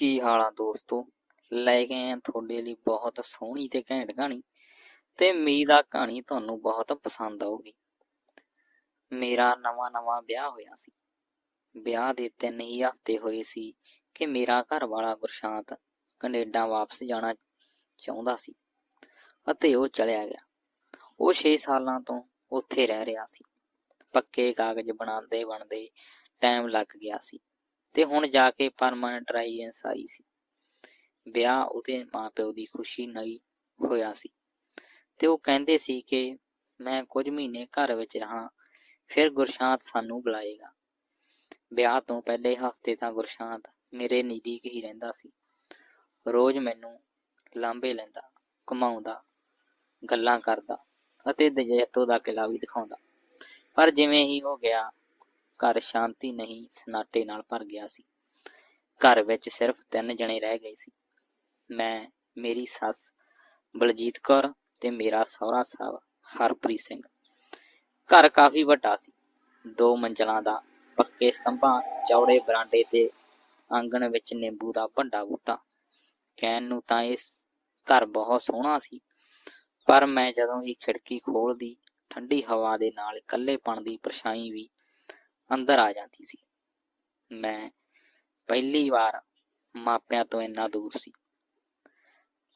ਕੀ ਹਾਲ ਆ ਦੋਸਤੋ? ਲੈ ਕੇ ਆਏ ਤੁਹਾਡੇ ਲਈ ਬਹੁਤ ਸੋਹਣੀ ਤੇ ਘੈਂਟ ਕਹਾਣੀ ਤੇ ਉਮੀਦ ਆ ਕਹਾਣੀ ਤੁਹਾਨੂੰ ਬਹੁਤ ਪਸੰਦ ਆਊਗੀ। ਮੇਰਾ ਨਵਾਂ ਨਵਾਂ ਵਿਆਹ ਹੋਇਆ ਸੀ। ਵਿਆਹ ਦੇ ਤਿੰਨ ਹੀ ਹਫ਼ਤੇ ਹੋਏ ਸੀ ਕਿ ਮੇਰਾ ਘਰ ਵਾਲਾ ਗੁਰਸ਼ਾਂਤ ਕੈਨੇਡਾ ਵਾਪਸ ਜਾਣਾ ਚਾਹੁੰਦਾ ਸੀ ਅਤੇ ਉਹ ਚਲਿਆ ਗਿਆ। ਉਹ 6 ਸਾਲਾਂ ਤੋਂ ਉੱਥੇ ਰਹਿ ਰਿਹਾ ਸੀ। ਪੱਕੇ ਕਾਗਜ਼ ਬਣਾਉਂਦੇ ਬਣਦੇ ਟਾਈਮ ਲੱਗ ਗਿਆ ਸੀ। ਤੇ ਹੁਣ ਜਾ ਕੇ ਪਰਮਾਨੈਂਟ ਰੈਜ਼ੀਡੈਂਸ ਆਈ ਸੀ। ਵਿਆਹ ਉਹਦੇ ਮਾਪਿਓ ਦੀ ਖੁਸ਼ੀ ਨਹੀਂ ਹੋਇਆ ਸੀ। ਤੇ ਉਹ ਕਹਿੰਦੇ ਸੀ ਕਿ ਮੈਂ ਕੁਝ ਮਹੀਨੇ ਘਰ ਵਿੱਚ ਰਹਾ, ਫਿਰ ਗੁਰਸ਼ਾਂਤ ਸਾਨੂੰ ਬੁਲਾਏਗਾ। ਵਿਆਹ ਤੋਂ ਪਹਿਲੇ ਹਫ਼ਤੇ ਤਾਂ ਗੁਰਸ਼ਾਂਤ ਮੇਰੇ ਨਜ਼ਦੀਕ ਹੀ ਰਹਿੰਦਾ ਸੀ। ਰੋਜ਼ ਮੈਨੂੰ ਲਾਂਬੇ ਲੈਂਦਾ, ਘੁਮਾਉਂਦਾ, ਗੱਲਾਂ ਕਰਦਾ ਅਤੇ ਦਜੈਤੋ ਦਾ ਕਿਲਾ ਵੀ ਦਿਖਾਉਂਦਾ। ਪਰ ਜਿਵੇਂ ਹੀ ਉਹ ਗਿਆ ਘਰ ਸ਼ਾਂਤੀ ਨਹੀਂ ਸਨਾਟੇ ਨਾਲ ਭਰ ਗਿਆ ਸੀ। ਘਰ ਵਿੱਚ ਸਿਰਫ ਤਿੰਨ ਜਣੇ ਰਹਿ ਗਏ ਸੀ। ਮੈਂ, ਮੇਰੀ ਸੱਸ, ਬਲਜੀਤ ਕੌਰ ਤੇ ਮੇਰਾ ਸਹੁਰਾ ਸਾਹਿਬ, ਹਰਪ੍ਰੀਤ ਸਿੰਘ। ਘਰ ਕਾਫੀ ਵੱਡਾ ਸੀ। ਦੋ ਮੰਜ਼ਲਾਂ ਦਾ ਪੱਕੇ ਸਤੰਭਾਂ, ਚੌੜੇ ਬਰਾਂਡੇ ਤੇ ਆਂਗਣ ਵਿੱਚ ਨਿੰਬੂ ਦਾ ਵੱਡਾ ਬੂਟਾ। ਕਹਿਣ ਨੂੰ ਤਾਂ ਇਸ ਘਰ ਬਹੁਤ ਸੋਹਣਾ ਸੀ, ਪਰ ਮੈਂ ਜਦੋਂ ਇਹ ਖਿੜਕੀ ਖੋਲਦੀ ਠੰਡੀ ਹਵਾ ਦੇ ਨਾਲ ਇਕੱਲੇਪਣ ਦੀ ਪਰਛਾਈ ਵੀ ਅੰਦਰ ਆ ਜਾਂਦੀ ਸੀ। ਮੈਂ ਪਹਿਲੀ ਵਾਰ ਮਾਪਿਆਂ ਤੋਂ ਇੰਨਾ ਦੂਰ ਸੀ।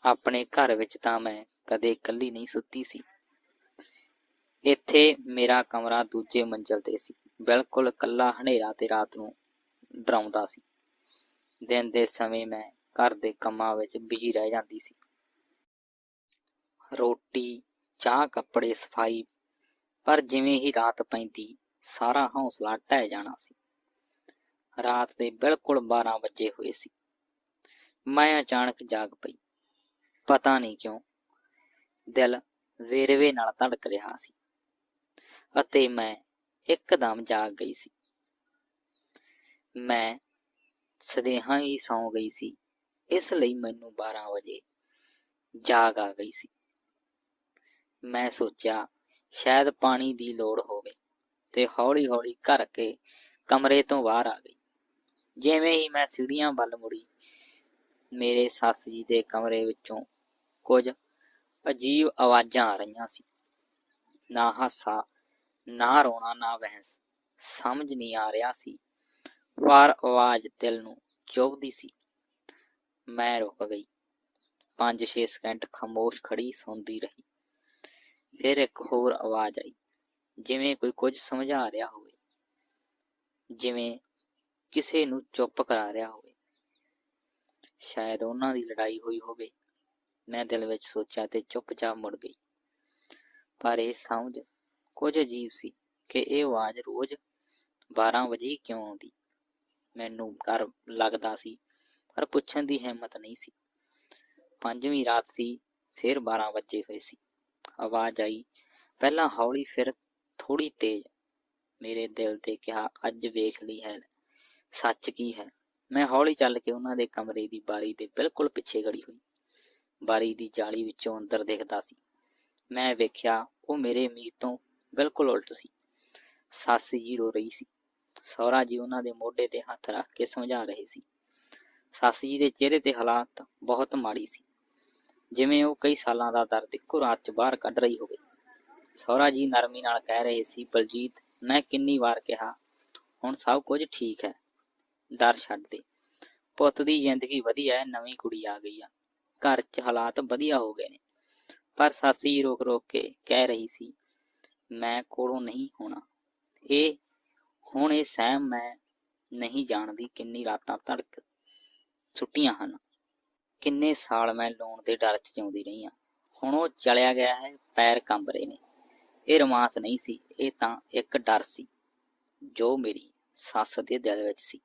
ਆਪਣੇ ਘਰ ਵਿੱਚ ਤਾਂ ਮੈਂ ਕਦੇ ਇਕੱਲੀ ਨਹੀਂ ਸੁੱਤੀ ਸੀ। ਇੱਥੇ ਮੇਰਾ ਕਮਰਾ ਦੂਜੇ ਮੰਜ਼ਲ ਤੇ ਸੀ। ਬਿਲਕੁਲ ਇਕੱਲਾ ਹਨੇਰਾ ਤੇ ਰਾਤ ਨੂੰ ਡਰਾਉਂਦਾ ਸੀ। ਦਿਨ ਦੇ ਸਮੇਂ ਮੈਂ ਘਰ ਦੇ ਕੰਮਾਂ ਵਿੱਚ ਬਿਜ਼ੀ ਰਹਿ ਜਾਂਦੀ ਸੀ। ਰੋਟੀ, ਚਾਹ, ਕੱਪੜੇ, ਸਫ਼ਾਈ, ਪਰ ਜਿਵੇਂ ਹੀ ਰਾਤ ਪੈਂਦੀ ਸਾਰਾ ਹੌਸਲਾ ਢਹਿ ਜਾਣਾ ਸੀ। ਰਾਤ ਦੇ ਬਿਲਕੁਲ 12 ਵਜੇ ਹੋਏ ਸੀ। ਮੈਂ ਅਚਾਨਕ ਜਾਗ ਪਈ। ਪਤਾ ਨਹੀਂ ਕਿਉਂ ਦਿਲ ਵੇਰਵੇ ਨਾਲ ਧੜਕ ਰਿਹਾ ਸੀ ਅਤੇ ਮੈਂ ਇੱਕਦਮ ਜਾਗ ਗਈ ਸੀ। ਮੈਂ ਸਦੇਹਾਂ ਹੀ ਸੌਂ ਗਈ ਸੀ। ਇਸ ਲਈ ਮੈਨੂੰ 12 ਵਜੇ ਜਾਗ ਆ ਗਈ ਸੀ। ਮੈਂ ਸੋਚਿਆ, ਸ਼ਾਇਦ ਪਾਣੀ ਦੀ ਲੋੜ ਹੋਵੇ। ਤੇ ਹੌਲੀ-ਹੌਲੀ ਘਰ ਕੇ ਕਮਰੇ ਤੋਂ ਬਾਹਰ ਆ ਗਈ। ਜਿਵੇਂ ਹੀ ਮੈਂ ਸੀੜੀਆਂ ਵੱਲ ਮੁੜੀ, ਮੇਰੇ ਸੱਸ ਜੀ ਦੇ ਕਮਰੇ ਵਿੱਚੋਂ ਕੁਝ ਅਜੀਬ ਆਵਾਜ਼ਾਂ ਆ ਰਹੀਆਂ ਸੀ। ਨਾ ਹਾਸਾ, ਨਾ ਰੋਣਾ, ਨਾ ਬਹਿਸ, ਸਮਝ ਨਹੀਂ ਆ ਰਿਹਾ ਸੀ। ਪਰ ਆਵਾਜ਼ ਦਿਲ ਨੂੰ ਚੁੱਭਦੀ ਸੀ। ਮੈਂ ਰੁਕ ਗਈ। 5-6 ਸਕਿੰਟ ਖਾਮੋਸ਼ ਖੜੀ ਸੁਣਦੀ ਰਹੀ। ਫਿਰ ਇੱਕ ਹੋਰ ਆਵਾਜ਼ ਆਈ। ਜਿਵੇਂ ਕੋਈ ਕੁਝ ਸਮਝਾ ਰਿਹਾ ਹੋਵੇ, ਜਿਵੇਂ ਕਿਸੇ ਨੂੰ ਚੁੱਪ ਕਰਾ ਰਿਹਾ ਹੋਵੇ, ਸ਼ਾਇਦ ਉਹਨਾਂ ਦੀ ਲੜਾਈ ਹੋਈ ਹੋਵੇ, ਮੈਂ ਦਿਲ ਵਿੱਚ ਸੋਚਿਆ ਤੇ ਚੁੱਪਚਾਪ ਮੁੜ ਗਈ। ਪਰ ਇਹ ਸਮਝ ਕੁਝ ਅਜੀਬ ਸੀ ਕਿ ਇਹ ਆਵਾਜ਼ ਰੋਜ਼ 12 ਵਜੇ ਹੀ ਕਿਉਂ ਆਉਂਦੀ। ਮੈਨੂੰ ਡਰ ਲੱਗਦਾ ਸੀ, ਪਰ ਪੁੱਛਣ ਦੀ ਹਿੰਮਤ ਨਹੀਂ ਸੀ। ਪੰਜਵੀਂ ਰਾਤ ਸੀ, ਫਿਰ 12 ਵਜੇ ਹੋਏ ਸੀ। ਆਵਾਜ਼ ਆਈ, ਪਹਿਲਾਂ ਹੌਲੀ ਫਿਰ ਥੋੜੀ ਤੇਜ਼। ਮੇਰੇ ਦਿਲ ਤੇ ਕਿਹਾ, ਅੱਜ ਵੇਖ ਲਈ ਹੈ, ਸੱਚ ਕੀ ਹੈ? ਮੈਂ ਹੌਲੀ ਚੱਲ ਕੇ ਉਹਨਾਂ ਦੇ ਕਮਰੇ ਦੀ ਬਾਰੀ ਦੇ ਬਿਲਕੁਲ ਪਿੱਛੇ ਖੜੀ ਹੋਈ। ਬਾਰੀ ਦੀ ਜਾਲੀ ਵਿੱਚੋਂ ਅੰਦਰ ਦੇਖਦਾ ਸੀ। ਮੈਂ ਵੇਖਿਆ, ਉਹ ਮੇਰੇ ਉਮੀਦ ਤੋਂ ਬਿਲਕੁਲ ਉਲਟ ਸੀ। ਸੱਸ ਜੀ ਰੋ ਰਹੀ ਸੀ। ਸਹੁਰਾ ਜੀ ਉਹਨਾਂ ਦੇ ਮੋਢੇ ਤੇ ਹੱਥ ਰੱਖ ਕੇ ਸਮਝਾ ਰਹੇ ਸੀ। ਸੱਸ ਜੀ ਦੇ ਚਿਹਰੇ ਤੇ ਹਾਲਾਤ ਬਹੁਤ ਮਾੜੀ ਸੀ। ਜਿਵੇਂ ਉਹ ਕਈ ਸਾਲਾਂ ਦਾ ਦਰਦ ਇੱਕੋ ਰਾਤ 'ਚ ਬਾਹਰ ਕੱਢ ਰਹੀ ਹੋਵੇ। ਸਹੁਰਾ ਜੀ ਨਰਮੀ ਨਾਲ ਕਹਿ ਰਹੇ ਸੀ, ਬਲਜੀਤ, ਮੈਂ ਕਿੰਨੀ ਵਾਰ ਕਿਹਾ, ਹੁਣ ਸਭ ਕੁਝ ਠੀਕ ਹੈ, ਡਰ ਛੱਡ ਦੇ। ਪੁੱਤ ਦੀ ਜ਼ਿੰਦਗੀ ਵਧੀਆ ਹੈ, ਨਵੀਂ ਕੁੜੀ ਆ ਗਈ ਆ। ਘਰ 'ਚ ਹਾਲਾਤ ਵਧੀਆ ਹੋ ਗਏ ਨੇ। ਪਰ ਸਾਸੀ ਰੋਕ ਰੋਕ ਕੇ ਕਹਿ ਰਹੀ ਸੀ, ਮੈਂ ਕੋਲੋਂ ਨਹੀਂ ਹੋਣਾ। ਇਹ, ਹੁਣ ਇਹ ਸਹਿਮ ਮੈਂ ਨਹੀਂ ਜਾਣਦੀ ਕਿੰਨੀ ਰਾਤਾਂ ਧੜਕ ਛੁੱਟੀਆਂ ਹਨ। ਕਿੰਨੇ ਸਾਲ ਮੈਂ ਲੋਨ ਦੇ ਡਰ 'ਚ ਜਿਉਂਦੀ ਰਹੀ ਹਾਂ। ਹੁਣ ਉਹ ਚਲਿਆ ਗਿਆ ਹੈ, ਪੈਰ ਕੰਬ ਰਹੇ ਨੇ। ਇਹ ਰੋਮਾਂਸ ਨਹੀਂ ਸੀ, ਇਹ ਤਾਂ ਇੱਕ ਡਰ ਸੀ, ਜੋ ਮੇਰੀ ਸੱਸ ਦੇ ਦਿਲ ਵਿੱਚ ਸੀ।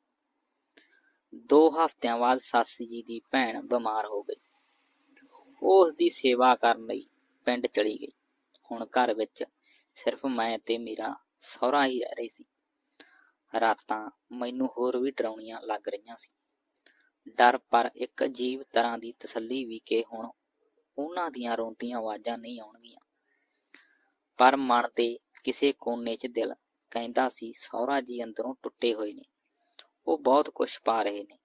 ਦੋ ਹਫ਼ਤਿਆਂ ਬਾਅਦ ਸੱਸ ਜੀ ਦੀ ਭੈਣ ਬਿਮਾਰ ਹੋ ਗਈ। ਉਹ ਉਸ ਦੀ ਸੇਵਾ ਕਰਨ ਲਈ ਪਿੰਡ ਚਲੀ ਗਈ। ਹੁਣ ਘਰ ਵਿੱਚ ਸਿਰਫ ਮੈਂ ਤੇ ਮੇਰਾ ਸਹੁਰਾ ਹੀ ਰਹਿ ਰਹੀ ਸੀ। ਰਾਤਾਂ ਮੈਨੂੰ ਹੋਰ ਵੀ ਡਰਾਉਣੀਆਂ ਲੱਗ ਰਹੀਆਂ ਸੀ। ਡਰ ਪਰ ਇੱਕ ਅਜੀਬ ਤਰ੍ਹਾਂ ਦੀ ਤਸੱਲੀ ਵੀ ਕਿ ਹੁਣ ਉਹਨਾਂ ਦੀਆਂ ਰੋਂਦੀਆਂ ਆਵਾਜ਼ਾਂ ਨਹੀਂ ਆਉਣਗੀਆਂ। ਪਰ ਮਨ ਦੇ ਕਿਸੇ ਕੋਨੇ 'ਚ ਦਿਲ ਕਹਿੰਦਾ ਸੀ, ਸਹੁਰਾ ਜੀ ਅੰਦਰੋਂ ਟੁੱਟੇ ਹੋਏ ਨੇ। ਉਹ ਬਹੁਤ ਕੁਝ ਪਾ ਰਹੇ ਨੇ।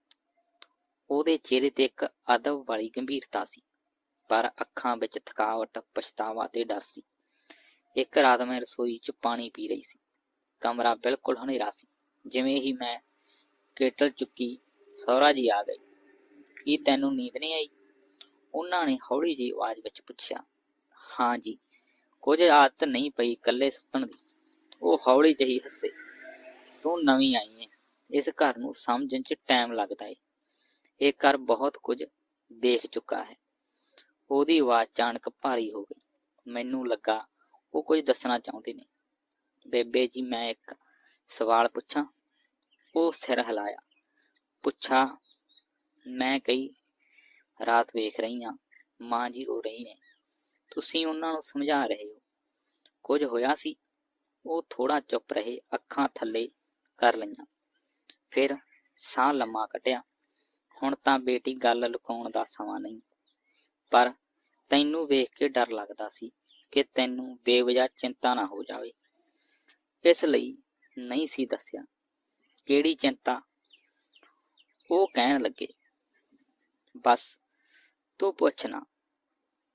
ਉਹਦੇ ਚਿਹਰੇ ਤੇ ਇੱਕ ਅਦਬ ਵਾਲੀ ਗੰਭੀਰਤਾ ਸੀ, ਪਰ ਅੱਖਾਂ ਵਿੱਚ ਥਕਾਵਟ, ਪਛਤਾਵਾ ਤੇ ਡਰ ਸੀ। ਇੱਕ ਰਾਤ ਮੈਂ ਰਸੋਈ 'ਚ ਪਾਣੀ ਪੀ ਰਹੀ ਸੀ। ਕਮਰਾ ਬਿਲਕੁਲ ਹਨੇਰਾ ਸੀ। ਜਿਵੇਂ ਹੀ ਮੈਂ ਕੇਟਲ ਚੁੱਕੀ, ਸਹੁਰਾ ਜੀ ਆ ਗਏ। ਕੀ ਤੈਨੂੰ ਨੀਂਦ ਨਹੀਂ ਆਈ? ਉਹਨਾਂ ਨੇ ਹੌਲੀ ਜਿਹੀ ਆਵਾਜ਼ ਵਿੱਚ ਪੁੱਛਿਆ, ਹਾਂ ਜੀ। ਕੁਝ ਆਦਤ ਨਹੀਂ ਪਈ ਇਕੱਲੇ ਸੁੱਤਣ ਦੀ। ਉਹ ਹੌਲੀ ਜਿਹੀ ਹੱਸੇ। ਤੂੰ ਨਵੀਂ ਆਈ ਏ। ਇਸ ਘਰ ਨੂੰ ਸਮਝਣ 'ਚ ਟਾਈਮ ਲੱਗਦਾ ਏ। ਇਹ ਘਰ ਬਹੁਤ ਕੁਝ ਦੇਖ ਚੁੱਕਾ ਹੈ। ਉਹਦੀ ਆਵਾਜ਼ ਅਚਾਨਕ ਭਾਰੀ ਹੋ ਗਈ। ਮੈਨੂੰ ਲੱਗਾ ਉਹ ਕੁਝ ਦੱਸਣਾ ਚਾਹੁੰਦੇ ਨੇ। ਬੇਬੇ ਜੀ, ਮੈਂ ਇੱਕ ਸਵਾਲ ਪੁੱਛਾਂ। ਉਹ ਸਿਰ ਹਿਲਾਇਆ। ਪੁੱਛਾ। ਮੈਂ ਕਈ ਰਾਤ ਵੇਖ ਰਹੀ ਹਾਂ ਮਾਂ ਜੀ ਰੋ ਰਹੀ ਨੇ। ਤੁਸੀਂ ਉਹਨਾਂ ਨੂੰ ਸਮਝਾ ਰਹੇ ਹੋ। ਕੁਝ ਹੋਇਆ ਸੀ। ਉਹ ਥੋੜਾ ਚੁੱਪ ਰਹੇ, ਅੱਖਾਂ ਥੱਲੇ ਕਰ ਲਈਆਂ। ਫਿਰ ਸਾਹ ਲੰਮਾ ਕੱਟਿਆ ਹੁਣ ਤਾਂ ਬੇਟੀ ਗੱਲ ਲੁਕਾਉਣ ਦਾ ਸਮਾਂ ਨਹੀਂ। ਪਰ ਤੈਨੂੰ ਵੇਖ ਕੇ ਡਰ ਲੱਗਦਾ ਸੀ ਕਿ ਤੈਨੂੰ ਬੇਵਜਾ ਚਿੰਤਾ ਨਾ ਹੋ ਜਾਵੇ। ਇਸ ਲਈ ਨਹੀਂ ਸੀ ਦੱਸਿਆ ਕਿਹੜੀ ਚਿੰਤਾ। ਉਹ ਕਹਿਣ ਲੱਗੇ, ਬਸ, ਤੂੰ ਪੁੱਛਣਾ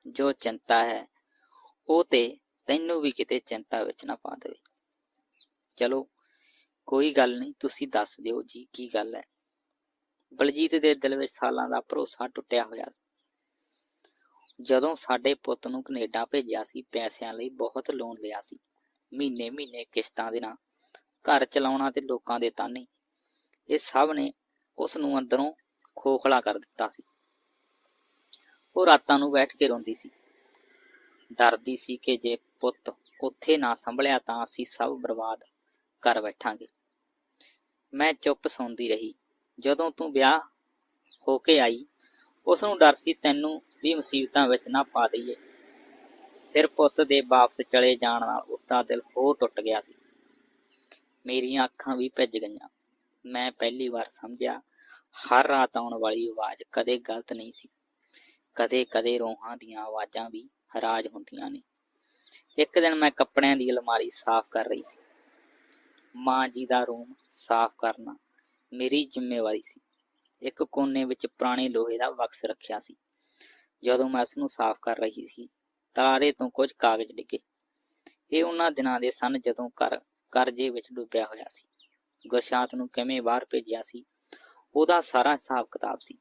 ਜੋ ਚਿੰਤਾ ਹੈ, ਉਹ ਤੇ ਤੈਨੂੰ ਵੀ ਕਿਤੇ ਚਿੰਤਾ ਵਿੱਚ ਨਾ ਪਾ ਦੇਵੇ। ਚਲੋ, ਕੋਈ ਗੱਲ ਨਹੀਂ, ਤੁਸੀਂ ਦੱਸ ਦਿਓ ਜੀ ਕੀ ਗੱਲ ਹੈ। ਬਲਜੀਤ ਦੇ ਦਿਲ ਵਿੱਚ ਸਾਲਾਂ ਦਾ ਭਰੋਸਾ ਟੁੱਟਿਆ ਹੋਇਆ ਜਦੋਂ ਸਾਡੇ ਪੁੱਤ ਨੂੰ ਕੈਨੇਡਾ ਭੇਜਿਆ ਸੀ, ਪੈਸਿਆਂ ਲਈ ਬਹੁਤ ਲੋਨ ਲਿਆ ਸੀ। ਮਹੀਨੇ ਮਹੀਨੇ ਕਿਸ਼ਤਾਂ ਦੇ ਨਾਲ ਘਰ ਚਲਾਉਣਾ ਤੇ ਲੋਕਾਂ ਦੇ ਤਾਨੇ। ਇਹ ਸਭ ਨੇ ਉਸ ਨੂੰ ਅੰਦਰੋਂ ਖੋਖਲਾ ਕਰ ਦਿੱਤਾ ਸੀ। ਉਹ ਰਾਤਾਂ ਨੂੰ ਬੈਠ ਕੇ ਰੋਂਦੀ ਸੀ। ਡਰਦੀ ਸੀ ਕਿ ਜੇ ਪੁੱਤ ਉੱਥੇ ਨਾ ਸੰਭਲਿਆ ਤਾਂ ਅਸੀਂ ਸਭ ਬਰਬਾਦ ਕਰ ਬੈਠਾਂਗੇ। ਮੈਂ ਚੁੱਪ ਸੌਂਦੀ ਰਹੀ। ਜਦੋਂ ਤੂੰ ਵਿਆਹ ਹੋ ਕੇ ਆਈ, ਉਸ ਨੂੰ ਡਰ ਸੀ ਤੈਨੂੰ ਵੀ ਮੁਸੀਬਤਾਂ ਵਿੱਚ ਨਾ ਪਾ ਦਈਏ। ਫਿਰ ਪੁੱਤ ਦੇ ਵਾਪਸ ਚਲੇ ਜਾਣ ਨਾਲ ਉਸਦਾ ਦਿਲ ਹੋਰ ਟੁੱਟ ਗਿਆ ਸੀ। ਮੇਰੀਆਂ ਅੱਖਾਂ ਵੀ ਭਿੱਜ ਗਈਆਂ। ਮੈਂ ਪਹਿਲੀ ਵਾਰ ਸਮਝਿਆ, ਹਰ ਰਾਤ ਆਉਣ ਵਾਲੀ ਆਵਾਜ਼ ਕਦੇ ਗਲਤ ਨਹੀਂ ਸੀ। ਕਦੇ ਕਦੇ ਰੋਹਾਂ ਦੀਆਂ ਆਵਾਜ਼ਾਂ ਵੀ ਹਰਾਜ ਹੁੰਦੀਆਂ ਨੇ। ਇੱਕ ਦਿਨ ਮੈਂ ਕੱਪੜਿਆਂ ਦੀ ਅਲਮਾਰੀ ਸਾਫ਼ ਕਰ ਰਹੀ ਸੀ। ਮਾਂ ਜੀ ਦਾ ਰੂਮ ਸਾਫ਼ ਕਰਨਾ ਮੇਰੀ ਜ਼ਿੰਮੇਵਾਰੀ ਸੀ। ਇੱਕ ਕੋਨੇ ਵਿੱਚ ਪੁਰਾਣੇ ਲੋਹੇ ਦਾ ਬਕਸ ਰੱਖਿਆ ਸੀ। ਜਦੋਂ ਮੈਂ ਉਸ ਨੂੰ ਸਾਫ਼ ਕਰ ਰਹੀ ਸੀ, ਤਾਰੇ ਤੋਂ ਕੁਝ ਕਾਗਜ਼ ਡਿੱਗੇ। ਇਹ ਉਹਨਾਂ ਦਿਨਾਂ ਦੇ ਸਨ ਜਦੋਂ ਘਰ, ਕਰਜ਼ੇ ਵਿੱਚ ਡੁੱਬਿਆ ਹੋਇਆ ਸੀ। ਗੁਰਸ਼ਾਂਤ ਨੂੰ ਕਿਵੇਂ ਬਾਹਰ ਭੇਜਿਆ ਸੀ, ਉਹਦਾ ਸਾਰਾ ਹਿਸਾਬ ਕਿਤਾਬ ਸੀ।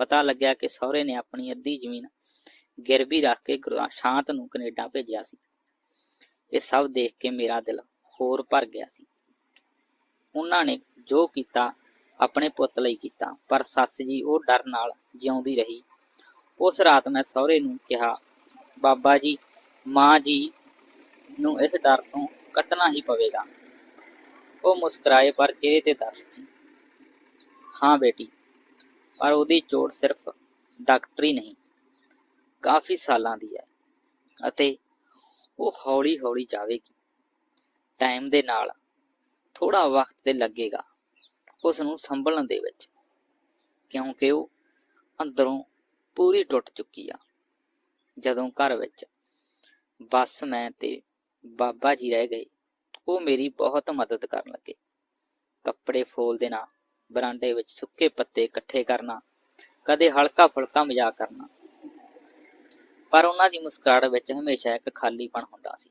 ਪਤਾ ਲੱਗਿਆ ਕਿ ਸਹੁਰੇ ਨੇ ਆਪਣੀ ਅੱਧੀ ਜ਼ਮੀਨ ਗਿਰਵੀ ਰੱਖ ਕੇ ਗੁਰਸ਼ਾਂਤ ਨੂੰ ਕੈਨੇਡਾ ਭੇਜਿਆ ਸੀ। ਇਹ ਸਭ ਦੇਖ ਕੇ ਮੇਰਾ ਦਿਲ ਹੋਰ ਭਰ ਗਿਆ ਸੀ। ਉਹਨਾਂ ਨੇ ਜੋ ਕੀਤਾ ਆਪਣੇ ਪੁੱਤ ਲਈ ਕੀਤਾ, ਪਰ ਸੱਸ ਜੀ ਉਹ ਡਰ ਨਾਲ ਜਿਉਂਦੀ ਰਹੀ। ਉਸ ਰਾਤ ਮੈਂ ਸਹੁਰੇ ਨੂੰ ਕਿਹਾ, ਬਾਬਾ ਜੀ, ਮਾਂ ਜੀ ਨੂੰ ਇਸ ਡਰ ਤੋਂ ਕੱਟਣਾ ਹੀ ਪਵੇਗਾ। ਉਹ ਮੁਸਕਰਾਏ ਪਰ ਚਿਹਰੇ ਤੇ ਦਰਦ ਸੀ। ਹਾਂ ਬੇਟੀ ਪਰ ਉਹਦੀ ਚੋਟ ਸਿਰਫ ਡਾਕਟਰੀ ਨਹੀਂ, ਕਾਫੀ ਸਾਲਾਂ ਦੀ ਹੈ ਅਤੇ ਉਹ ਹੌਲੀ-ਹੌਲੀ ਜਾਵੇਗੀ। ਟਾਈਮ ਦੇ ਨਾਲ ਥੋੜਾ ਵਕਤ ਤੇ ਲੱਗੇਗਾ ਉਸ ਨੂੰ ਸੰਭਲਣ ਦੇ ਵਿੱਚ, ਕਿਉਂਕਿ ਉਹ ਅੰਦਰੋਂ ਪੂਰੀ ਟੁੱਟ ਚੁੱਕੀ ਆ। ਜਦੋਂ ਘਰ ਵਿੱਚ ਬਸ ਮੈਂ ਤੇ ਬਾਬਾ ਜੀ ਰਹਿ ਗਏ, ਉਹ ਮੇਰੀ ਬਹੁਤ ਮਦਦ ਕਰਨ ਲੱਗੇ। ਕੱਪੜੇ ਫੋਲ ਦੇਣਾ ਬਰਾਂਡੇ ਵਿੱਚ ਸੁੱਕੇ ਪੱਤੇ ਇਕੱਠੇ ਕਰਨਾ, ਕਦੇ ਹਲਕਾ ਫੁਲਕਾ ਮਜ਼ਾਕ ਕਰਨਾ। ਪਰ ਉਹਨਾਂ ਦੀ ਮੁਸਕਰਾਹਟ ਵਿੱਚ ਹਮੇਸ਼ਾ ਇੱਕ ਖਾਲੀਪਣ ਹੁੰਦਾ ਸੀ।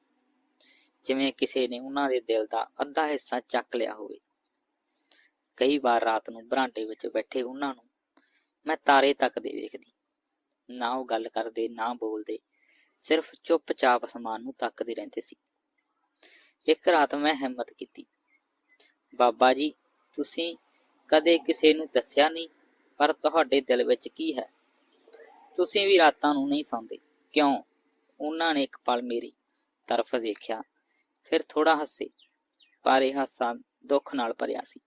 ਜਿਵੇਂ ਕਿਸੇ ਨੇ ਉਹਨਾਂ ਦੇ ਦਿਲ ਦਾ ਅੱਧਾ ਹਿੱਸਾ ਚੱਕ ਲਿਆ ਹੋਵੇ। ਕਈ ਵਾਰ ਰਾਤ ਨੂੰ ਬਰਾਂਡੇ ਵਿੱਚ ਬੈਠੇ ਉਹਨਾਂ ਨੂੰ, ਮੈਂ ਤਾਰੇ ਤੱਕਦੇ ਵੇਖਦੀ। ਨਾ ਉਹ ਗੱਲ ਕਰਦੇ, ਨਾ ਬੋਲਦੇ। ਸਿਰਫ ਚੁੱਪਚਾਪ ਅਸਮਾਨ ਨੂੰ ਤੱਕਦੇ ਰਹਿੰਦੇ ਸੀ। ਇੱਕ ਰਾਤ ਮੈਂ ਹਿੰਮਤ ਕੀਤੀ। ਬਾਬਾ ਜੀ, ਤੁਸੀਂ ਕਦੇ ਕਿਸੇ ਨੂੰ ਦੱਸਿਆ ਨਹੀਂ, ਪਰ ਤੁਹਾਡੇ ਦਿਲ ਵਿੱਚ ਕੀ ਹੈ? ਤੁਸੀਂ ਵੀ ਰਾਤਾਂ ਨੂੰ ਨਹੀਂ ਸੌਂਦੇ। ਕਿਉਂ? ਉਹਨਾਂ ਨੇ ਇੱਕ ਪਲ ਮੇਰੀ ਤਰਫ ਦੇਖਿਆ, ਫਿਰ ਥੋੜਾ ਹੱਸੇ, ਪਰ ਇਹ ਹਾਸਾ ਦੁੱਖ ਨਾਲ ਭਰਿਆ ਸੀ।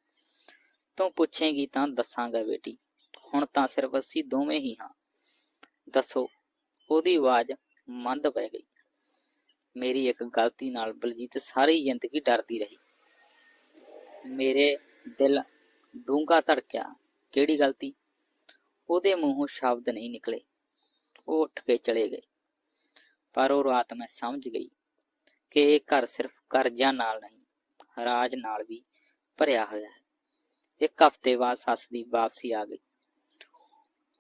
ਤੂੰ ਪੁੱਛੇਂਗੀ ਤਾਂ ਦੱਸਾਂਗਾ ਬੇਟੀ, ਹੁਣ ਤਾਂ ਸਿਰਫ ਅਸੀਂ ਦੋਵੇਂ ਹੀ ਹਾਂ। ਦੱਸੋ, ਉਹਦੀ ਆਵਾਜ਼ ਮੰਦ ਪੈ ਗਈ। ਮੇਰੀ ਇੱਕ ਗਲਤੀ ਨਾਲ ਬਲਜੀਤ ਸਾਰੀ ਜ਼ਿੰਦਗੀ ਡਰਦੀ ਰਹੀ। ਮੇਰੇ ਦਿਲ ਡੂੰਘਾ ਧੜਕਿਆ। ਕਿਹੜੀ ਗਲਤੀ? ਉਹਦੇ ਮੂੰਹੋਂ ਸ਼ਬਦ ਨਹੀਂ ਨਿਕਲੇ। ਉਹ ਉੱਠ ਕੇ ਚਲੇ ਗਏ। ਪਰ ਉਹ ਰਾਤ ਮੈਂ ਸਮਝ ਗਈ ਕਿ ਇਹ ਘਰ ਸਿਰਫ ਕਰਜ਼ਿਆਂ ਨਾਲ ਨਹੀਂ, ਰਾਜ ਨਾਲ ਵੀ ਭਰਿਆ ਹੋਇਆ ਹੈ। ਇੱਕ ਹਫ਼ਤੇ ਬਾਅਦ ਸੱਸ ਦੀ ਵਾਪਸੀ ਆ ਗਈ।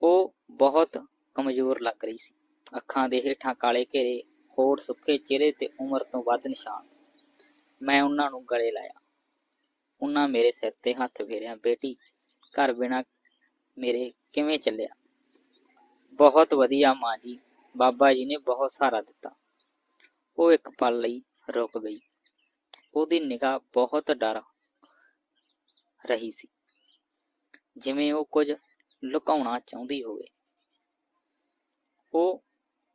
ਉਹ ਬਹੁਤ ਕਮਜ਼ੋਰ ਲੱਗ ਰਹੀ ਸੀ। ਅੱਖਾਂ ਦੇ ਹੇਠਾਂ ਕਾਲੇ ਘੇਰੇ, ਹੋਰ ਸੁੱਕੇ ਚਿਹਰੇ ਤੇ ਉਮਰ ਤੋਂ ਵੱਧ ਨਿਸ਼ਾਨ। ਮੈਂ ਉਹਨਾਂ ਨੂੰ ਗਲੇ ਲਾਇਆ। ਉਹਨਾਂ ਮੇਰੇ ਸਿਰ ਤੇ ਹੱਥ ਫੇਰਿਆ, ਬੇਟੀ, ਘਰ ਬਿਨਾ ਮੇਰੇ ਕਿਵੇਂ ਚੱਲਿਆ? ਬਹੁਤ ਵਧੀਆ ਮਾਂ ਜੀ, ਬਾਬਾ ਜੀ ਨੇ ਬਹੁਤ ਸਹਾਰਾ ਦਿੱਤਾ। ਉਹ ਇੱਕ ਪਲ ਲਈ ਰੁਕ ਗਈ। ਉਹਦੀ ਨਿਗਾਹ ਬਹੁਤ ਡਰ ਰਹੀ ਸੀ। ਜਿਵੇਂ ਉਹ ਕੁਝ ਲੁਕਾਉਣਾ ਚਾਹੁੰਦੀ ਹੋਵੇ। ਉਹ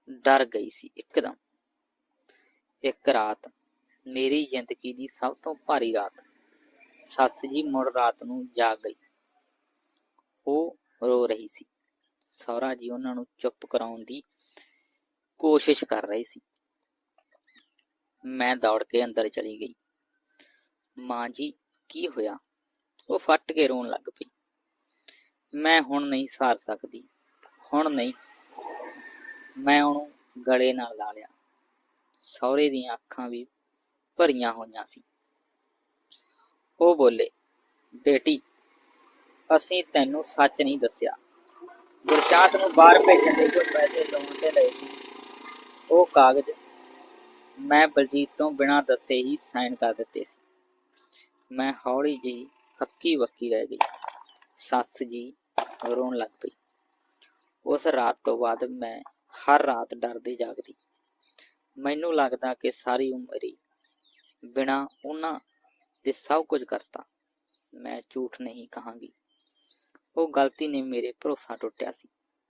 ਡਰ ਗਈ ਸੀ ਇੱਕਦਮ। ਇੱਕ ਰਾਤ, ਮੇਰੀ ਜ਼ਿੰਦਗੀ ਦੀ ਸਭ ਤੋਂ ਭਾਰੀ ਰਾਤ ਸੱਸ ਜੀ ਮੁੜ ਰਾਤ ਨੂੰ ਜਾਗ ਗਈ। ਉਹ ਰੋ ਰਹੀ ਸੀ। ਸਹੁਰਾ ਜੀ ਉਹਨਾਂ ਨੂੰ ਚੁੱਪ ਕਰਾਉਣ ਦੀ ਕੋਸ਼ਿਸ਼ ਕਰ ਰਹੇ ਸੀ। ਮੈਂ ਦੌੜ ਕੇ ਅੰਦਰ ਚਲੀ ਗਈ। ਮਾਂ ਜੀ, ਕੀ ਹੋਇਆ? ਉਹ ਫੱਟ ਕੇ ਰੋਣ ਲੱਗ ਪਈ। ਮੈਂ ਹੁਣ ਨਹੀਂ ਸਾਰ ਸਕਦੀ। ਹੁਣ ਨਹੀਂ। ਮੈਂ ਉਹਨੂੰ ਗਲੇ ਨਾਲ ਲਾ ਲਿਆ। ਸਹੁਰੇ ਦੀਆਂ ਅੱਖਾਂ ਵੀ ਭਰੀਆਂ ਹੋਈਆਂ ਸੀ। ਉਹ ਬੋਲੇ, ਬੇਟੀ, ਅਸੀਂ ਤੈਨੂੰ ਸੱਚ ਨਹੀਂ ਦੱਸਿਆ। ਗੁਰਸ਼ਾਂਤ ਨੂੰ ਬਾਹਰ ਭੇਜਣ ਦੇ ਜੋ ਪੈਸੇ ਲਾਉਣ ਤੇ ਲਏ ਸੀ, ਉਹ ਕਾਗਜ਼ ਮੈਂ ਬਲਜੀਤ ਤੋਂ ਬਿਨਾਂ ਦੱਸੇ ਹੀ ਸਾਈਨ ਕਰ ਦਿੱਤੇ ਸੀ। ਮੈਂ ਹੌਲੀ ਜਿਹੀ ਹੱਕੀ ਵੱਕੀ ਰਹਿ ਗਈ। ਸੱਸ ਜੀ ਰੋਣ ਲੱਗ ਪਈ। ਉਸ ਰਾਤ ਤੋਂ ਬਾਅਦ ਮੈਂ ਹਰ ਰਾਤ ਡਰਦੀ ਜਾਗਦੀ। ਮੈਨੂੰ ਲੱਗਦਾ ਕਿ ਸਾਰੀ ਉਮਰ ਹੀ ਬਿਨਾਂ ਉਹਨਾਂ ਦੇ ਸਭ ਕੁਝ ਕਰਤਾ। ਮੈਂ ਝੂਠ ਨਹੀਂ ਕਹਾਂਗੀ। ਉਹ ਗਲਤੀ ਨੇ ਮੇਰੇ ਭਰੋਸਾ ਟੁੱਟਿਆ ਸੀ।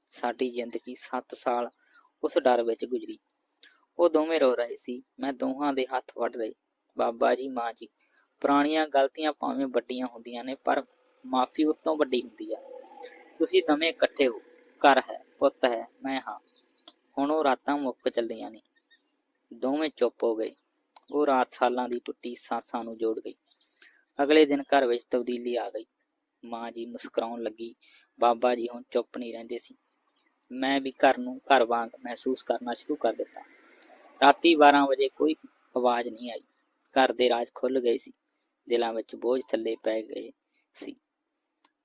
ਸਾਡੀ ਜ਼ਿੰਦਗੀ 7 ਸਾਲ ਉਸ ਡਰ ਵਿੱਚ ਗੁਜ਼ਰੀ। ਉਹ ਦੋਵੇਂ ਰੋ ਰਹੇ ਸੀ। ਮੈਂ ਦੋਹਾਂ ਦੇ ਹੱਥ ਵੱਢ ਲਏ। ਬਾਬਾ ਜੀ, ਮਾਂ ਜੀ, ਪੁਰਾਣੀਆਂ ਗਲਤੀਆਂ ਭਾਵੇਂ ਵੱਡੀਆਂ ਹੁੰਦੀਆਂ ਨੇ, ਪਰ ਮਾਫੀ ਉਸ ਤੋਂ ਵੱਡੀ ਹੁੰਦੀ ਆ। ਤੁਸੀਂ ਦੋਵੇਂ ਇਕੱਠੇ ਹੋ। ਘਰ ਹੈ, ਪੁੱਤ ਹੈ, ਮੈਂ ਹਾਂ। ਹੁਣ ਉਹ ਰਾਤਾਂ ਮੁੱਕ ਚੱਲੀਆਂ ਨੇ। ਦੋਵੇਂ ਚੁੱਪ ਹੋ ਗਏ। ਉਹ ਰਾਤ ਸਾਲਾਂ ਦੀ ਟੁੱਟੀ ਸਾਸਾਂ ਨੂੰ ਜੋੜ ਗਈ। ਅਗਲੇ ਦਿਨ ਘਰ ਵਿੱਚ ਤਬਦੀਲੀ ਆ ਗਈ। ਮਾਂ ਜੀ ਮੁਸਕਰਾਉਣ ਲੱਗੀ। ਬਾਬਾ ਜੀ ਹੁਣ ਚੁੱਪ ਨਹੀਂ ਰਹਿੰਦੇ ਸੀ। ਮੈਂ ਵੀ ਘਰ ਨੂੰ ਘਰ ਵਾਂਗ ਮਹਿਸੂਸ ਕਰਨਾ ਸ਼ੁਰੂ ਕਰ ਦਿੱਤਾ। ਰਾਤੀ 12 ਵਜੇ ਕੋਈ ਆਵਾਜ਼ ਨਹੀਂ ਆਈ। ਘਰ ਦੇ ਰਾਜ ਖੁੱਲ ਗਏ ਸੀ। ਦਿਲਾਂ ਵਿੱਚ ਬੋਝ ਥੱਲੇ ਪੈ ਗਏ ਸੀ।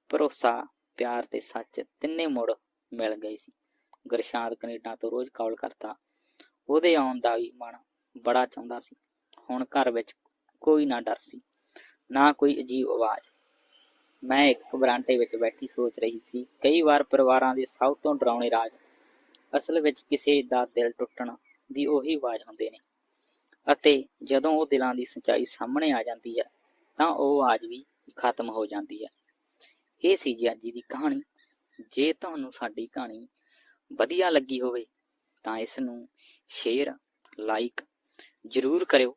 ਭਰੋਸਾ, ਪਿਆਰ ਤੇ ਸੱਚ ਤਿੰਨੇ ਮੁੜ ਮਿਲ ਗਏ ਸੀ। ਗੁਰਸ਼ਾਂਤ ਕੈਨੇਡਾ ਤੋਂ ਰੋਜ਼ ਕਾਲ ਕਰਦਾ। ਉਹਦੇ ਆਉਣ ਦਾ ਵੀ ਮਨ ਬੜਾ ਚਾਹੁੰਦਾ ਸੀ। ਹੁਣ ਘਰ ਵਿੱਚ ਕੋਈ ਨਾ ਡਰ ਸੀ। ਨਾ ਕੋਈ ਅਜੀਬ ਆਵਾਜ਼। ਮੈਂ ਇੱਕ ਬਰਾਂਟੇ ਵਿੱਚ ਬੈਠੀ ਸੋਚ ਰਹੀ ਸੀ, ਕਈ ਵਾਰ ਪਰਿਵਾਰਾਂ ਦੇ ਸਭ ਤੋਂ ਡਰਾਉਣੇ ਰਾਜ। ਅਸਲ ਵਿੱਚ ਕਿਸੇ ਦਾ ਦਿਲ ਟੁੱਟਣ ਦੀ ਉਹੀ ਆਵਾਜ਼ ਹੁੰਦੇ ਨੇ। ਅਤੇ ਜਦੋਂ ਉਹ ਦਿਲਾਂ ਦੀ ਸੱਚਾਈ ਸਾਹਮਣੇ ਆ ਜਾਂਦੀ ਹੈ, ਤਾਂ ਉਹ ਆਵਾਜ਼ ਵੀ ਖਤਮ ਹੋ ਜਾਂਦੀ ਹੈ। ਇਹ ਸੀ ਜੀ ਅੱਜ ਦੀ ਕਹਾਣੀ। ਜੇ ਤੁਹਾਨੂੰ ਸਾਡੀ ਕਹਾਣੀ ਵਧੀਆ ਲੱਗੀ ਹੋਵੇ, ਤਾਂ ਇਸ ਨੂੰ ਸ਼ੇਅਰ ਲਾਈਕ ਜਰੂਰ ਕਰਿਓ।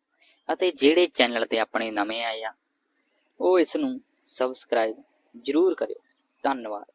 ਅਤੇ ਜਿਹੜੇ ਚੈਨਲ ਤੇ ਆਪਣੇ ਨਵੇਂ ਆਏ ਆ ਉਹ ਇਸ ਨੂੰ ਸਬਸਕ੍ਰਾਈਬ ਜਰੂਰ ਕਰਿਓ। ਧੰਨਵਾਦ।